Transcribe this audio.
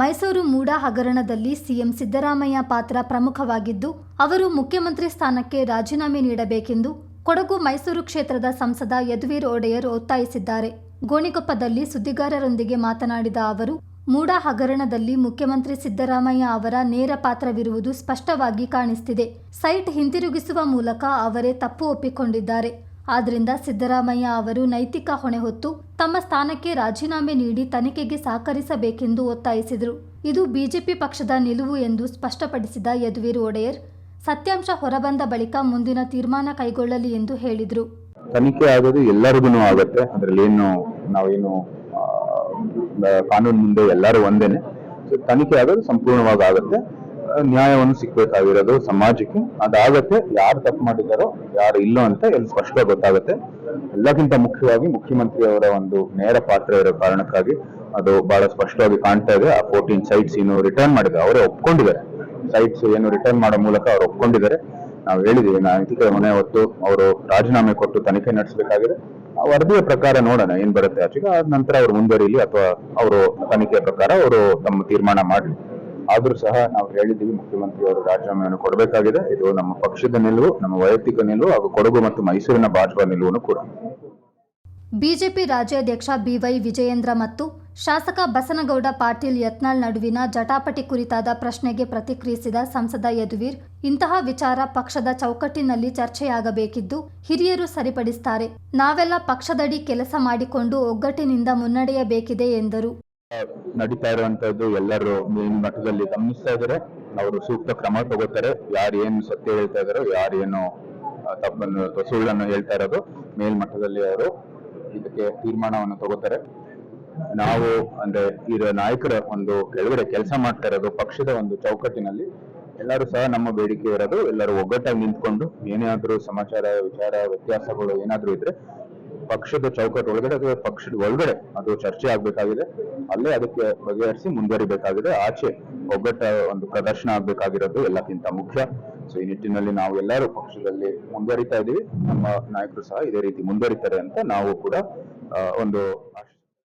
ಮೈಸೂರು ಮೂಡ ಹಗರಣದಲ್ಲಿ ಸಿಎಂ ಸಿದ್ದರಾಮಯ್ಯ ಪಾತ್ರ ಪ್ರಮುಖವಾಗಿದ್ದು, ಅವರು ಮುಖ್ಯಮಂತ್ರಿ ಸ್ಥಾನಕ್ಕೆ ರಾಜೀನಾಮೆ ನೀಡಬೇಕೆಂದು ಕೊಡಗು ಮೈಸೂರು ಕ್ಷೇತ್ರದ ಸಂಸದ ಯದುವೀರ್ ಒಡೆಯರ್ ಒತ್ತಾಯಿಸಿದ್ದಾರೆ. ಗೋಣಿಕೊಪ್ಪದಲ್ಲಿ ಸುದ್ದಿಗಾರರೊಂದಿಗೆ ಮಾತನಾಡಿದ ಅವರು, ಮೂಡ ಹಗರಣದಲ್ಲಿ ಮುಖ್ಯಮಂತ್ರಿ ಸಿದ್ದರಾಮಯ್ಯ ಅವರ ನೇರ ಪಾತ್ರವಿರುವುದು ಸ್ಪಷ್ಟವಾಗಿ ಕಾಣಿಸ್ತಿದೆ. ಸೈಟ್ ಹಿಂತಿರುಗಿಸುವ ಮೂಲಕ ಅವರೇ ತಪ್ಪು ಒಪ್ಪಿಕೊಂಡಿದ್ದಾರೆ. ಆದ್ದರಿಂದ ಸಿದ್ದರಾಮಯ್ಯ ಅವರು ನೈತಿಕ ಹೊಣೆ ಹೊತ್ತು ತಮ್ಮ ಸ್ಥಾನಕ್ಕೆ ರಾಜೀನಾಮೆ ನೀಡಿ ತನಿಖೆಗೆ ಸಹಕರಿಸಬೇಕೆಂದು ಒತ್ತಾಯಿಸಿದರು. ಇದು ಬಿಜೆಪಿ ಪಕ್ಷದ ನಿಲುವು ಎಂದು ಸ್ಪಷ್ಟಪಡಿಸಿದ ಯದುವೀರ್ ಒಡೆಯರ್, ಸತ್ಯಾಂಶ ಹೊರಬಂದ ಬಳಿಕ ಮುಂದಿನ ತೀರ್ಮಾನ ಕೈಗೊಳ್ಳಲಿ ಎಂದು ಹೇಳಿದರು. ತನಿಖೆ ಆಗೋದು ಎಲ್ಲರಿಗೂ ಆಗುತ್ತೆ. ಅದರಲ್ಲಿ ಏನು, ನಾವೇನು ಕಾನೂನು ಮುಂದೆ ಎಲ್ಲರೂ ಒಂದೇನೆ. ತನಿಖೆ ಆಗೋದು ಸಂಪೂರ್ಣವಾಗಿ ಆಗುತ್ತೆ. ನ್ಯಾಯವನ್ನು ಸಿಕ್ಬೇಕಾಗಿರೋದು ಸಮಾಜಕ್ಕೆ. ಅದಾಗತ್ತೆ, ಯಾರು ತಪ್ಪು ಮಾಡಿದಾರೋ ಯಾರು ಇಲ್ಲೋ ಅಂತ ಎಲ್ಲಿ ಸ್ಪಷ್ಟ ಗೊತ್ತಾಗುತ್ತೆ. ಎಲ್ಲಕ್ಕಿಂತ ಮುಖ್ಯವಾಗಿ ಮುಖ್ಯಮಂತ್ರಿ ಅವರ ಒಂದು ನೇರ ಪಾತ್ರ ಇರೋ ಕಾರಣಕ್ಕಾಗಿ ಅದು ಬಹಳ ಸ್ಪಷ್ಟವಾಗಿ ಕಾಣ್ತಾ ಇದೆ. ಆ ಫೋರ್ಟೀನ್ ಸೈಟ್ಸ್ ಏನು ರಿಟರ್ನ್ ಮಾಡಿದ್ದಾರೆ. ಅವರೇ ಒಪ್ಕೊಂಡಿದ್ದಾರೆ. ಸೈಟ್ಸ್ ಏನು ರಿಟರ್ನ್ ಮಾಡೋ ಮೂಲಕ ಅವ್ರು ಒಪ್ಕೊಂಡಿದ್ದಾರೆ. ನಾವು ಹೇಳಿದೀವಿ ನಾಯಕರ ಮನೆ ಹೊತ್ತು ಅವರು ರಾಜೀನಾಮೆ ಕೊಟ್ಟು ತನಿಖೆ ನಡೆಸಬೇಕಾಗಿದೆ. ವರದಿಯ ಪ್ರಕಾರ ನೋಡೋಣ, ಏನ್ ಬರುತ್ತೆ. ಆಚೆಗೆ ಆದ ನಂತರ ಅವ್ರು ಮುಂದುವರಿಲಿ, ಅಥವಾ ಅವರು ತನಿಖೆಯ ಪ್ರಕಾರ ಅವರು ತಮ್ಮ ತೀರ್ಮಾನ ಮಾಡಲಿ. ಆದ್ರೂ ಸಹ ನಾವು ಹೇಳಿದ್ದೀವಿ ಮುಖ್ಯಮಂತ್ರಿ ಅವರು ರಾಜೀನಾಮೆಯನ್ನು ಕೊಡಬೇಕಾಗಿದೆ. ಇದು ನಮ್ಮ ಪಕ್ಷದ ನಿಲುವು, ನಮ್ಮ ವೈಯಕ್ತಿಕ ನಿಲುವು ಹಾಗೂ ಕೊಡಗು ಮತ್ತು ಮೈಸೂರಿನ ಭಾಜಪಾ ನಿಲುವನ್ನು ಕೂಡ. ಬಿಜೆಪಿ ರಾಜ್ಯಾಧ್ಯಕ್ಷ ಬಿವೈ ವಿಜಯೇಂದ್ರ ಮತ್ತು ಶಾಸಕ ಬಸನಗೌಡ ಪಾಟೀಲ್ ಯತ್ನಾಳ್ ನಡುವಿನ ಜಟಾಪಟಿ ಕುರಿತಾದ ಪ್ರಶ್ನೆಗೆ ಪ್ರತಿಕ್ರಿಯಿಸಿದ ಸಂಸದ ಯದುವೀರ್, ಇಂತಹ ವಿಚಾರ ಪಕ್ಷದ ಚೌಕಟ್ಟಿನಲ್ಲಿ ಚರ್ಚೆಯಾಗಬೇಕಿದ್ದು ಹಿರಿಯರು ಸರಿಪಡಿಸುತ್ತಾರೆ ನಾವೆಲ್ಲ ಪಕ್ಷದಡಿ ಕೆಲಸ ಮಾಡಿಕೊಂಡು ಒಗ್ಗಟ್ಟಿನಿಂದ ಮುನ್ನಡೆಯಬೇಕಿದೆ ಎಂದರು. ನಡೀತಾ ಇರುವಂತದ್ದು ಎಲ್ಲರೂ ಮಟ್ಟದಲ್ಲಿ ಗಮನಿಸ್ತಾ ಇದ್ದಾರೆ. ಅವರು ಸೂಕ್ತ ಕ್ರಮ ತಗೋತಾರೆ. ಯಾರು ಏನು ಸತ್ಯ ಹೇಳ್ತಾ ಇದಾರೋ ಯಾರು ಏನು ತಪ್ಪನ್ನು, ಸುಳ್ಳನ್ನು ಹೇಳ್ತಾ ಇರೋದು ಮೇಲ್ಮಟ್ಟದಲ್ಲಿ ಅವರು ಇದಕ್ಕೆ ತೀರ್ಮಾನವನ್ನು ತಗೋತಾರೆ. ನಾವು ಅಂದ್ರೆ ಇರೋ ನಾಯಕರ ಒಂದು ಕೆಳಗಡೆ ಕೆಲಸ ಮಾಡ್ತಾ ಇರೋದು, ಪಕ್ಷದ ಒಂದು ಚೌಕಟ್ಟಿನಲ್ಲಿ. ಎಲ್ಲರೂ ಸಹ ನಮ್ಮ ಬೇಡಿಕೆ ಇರೋದು ಎಲ್ಲರೂ ಒಗ್ಗಟ್ಟಾಗಿ ನಿಂತ್ಕೊಂಡು ಏನೇ ಆದ್ರೂ ಸಮಾಚಾರ, ವಿಚಾರ, ವ್ಯತ್ಯಾಸಗಳು ಏನಾದ್ರೂ ಇದ್ರೆ ಪಕ್ಷದ ಚೌಕಟ್ ಒಳಗಡೆ ಅಥವಾ ಪಕ್ಷದ ಒಳಗಡೆ ಅದು ಚರ್ಚೆ ಆಗ್ಬೇಕಾಗಿದೆ. ಅಲ್ಲೇ ಅದಕ್ಕೆ ಬಗೆಹರಿಸಿ ಮುಂದುವರಿಬೇಕಾಗಿದೆ. ಆಚೆ ಒಗ್ಗಟ್ಟ ಒಂದು ಪ್ರದರ್ಶನ ಆಗ್ಬೇಕಾಗಿರೋದು ಎಲ್ಲಕ್ಕಿಂತ ಮುಖ್ಯ. ಸೊ ಈ ನಿಟ್ಟಿನಲ್ಲಿ ನಾವು ಎಲ್ಲರೂ ಪಕ್ಷದಲ್ಲಿ ಮುಂದುವರಿತಾ ಇದ್ದೀವಿ. ನಮ್ಮ ನಾಯಕರು ಸಹ ಇದೇ ರೀತಿ ಮುಂದುವರಿತಾರೆ ಅಂತ ನಾವು ಕೂಡ ಒಂದು